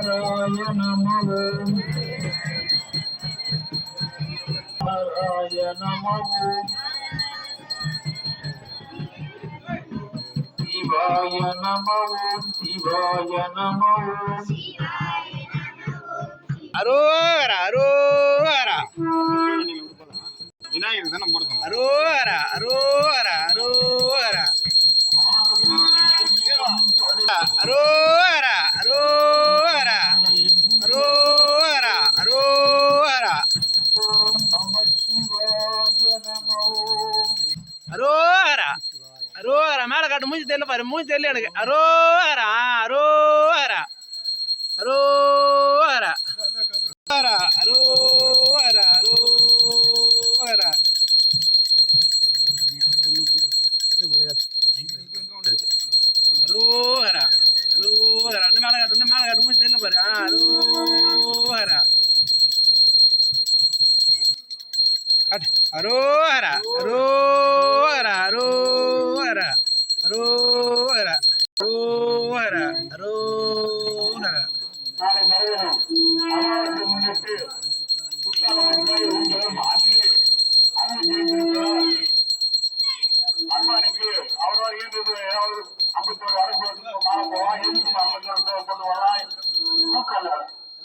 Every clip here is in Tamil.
శంకరాయ నమో శంకరాయ నమో శివాయ నమో శివాయ నమో అరోర అరోర விநாயகர் தான் நம்ம அரோர அரோர அரோர அரோர அரோர அரோகரா அரோகரா மேல காட்டு மூஞ்சி தெரியல பாரு மூஞ்சி தெரியல எனக்கு. அரோகரா அரோகரா அரோகரா அரோகரா அரோகரா அரோகரா அரோகரா அரோகரா அந்த மேல காட்டு அந்த மேல காட்டு மூஞ்சி தெரியல பாரு. ஆ அரோஹர அரோஹர அரோஹர அரோஹர அரோஹர அரோஹர. நாளை நிறைவேறும் அமாவாசை முன்னிட்டு புத்தாண்டு உங்களும் அன்று அனுமதிக்கு அவரவர் இயன்றது வரலாம் மூக்கல்ல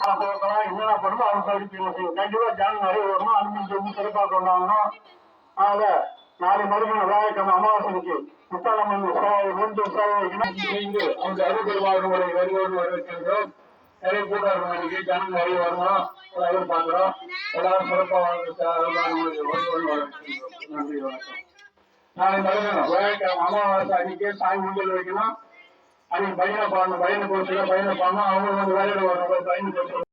போகலாம் என்னென்ன பண்ணுமோ அவங்க கழிச்சு கண்டிப்பா ஜான் நிறைய வரணும் அனுமதி சிறப்பாக கொண்டாடணும் ஆக நாளை மறுதினம் வியாழக்கிழமை அமாவாசைக்கு முத்தாலம்மன் உற்சவம் மூன்று உற்சவம் வைக்கணும் இணைந்து அவங்க அறுபெருமாறு முறை வருவோடு வரவேற்கின்றோம். நிறைய கூட்டம் இருக்கும் இன்னைக்கு. ஜனம் நிறைய வரணும் எல்லாரும் பார்க்குறோம். எல்லாரும் சிறப்பாக வாழ்ந்து நன்றி வணக்கம். நாளை மறுதினம் வியாழக்கிழமை அமாவாசை அன்னைக்கு சாமி முந்தல் வைக்கணும். அவன் பையனை பாடணும் பையனை போச்சுன்னா பையனை பாடணும் அவங்க வந்து வேலையில வரணும் பையனை போச்சு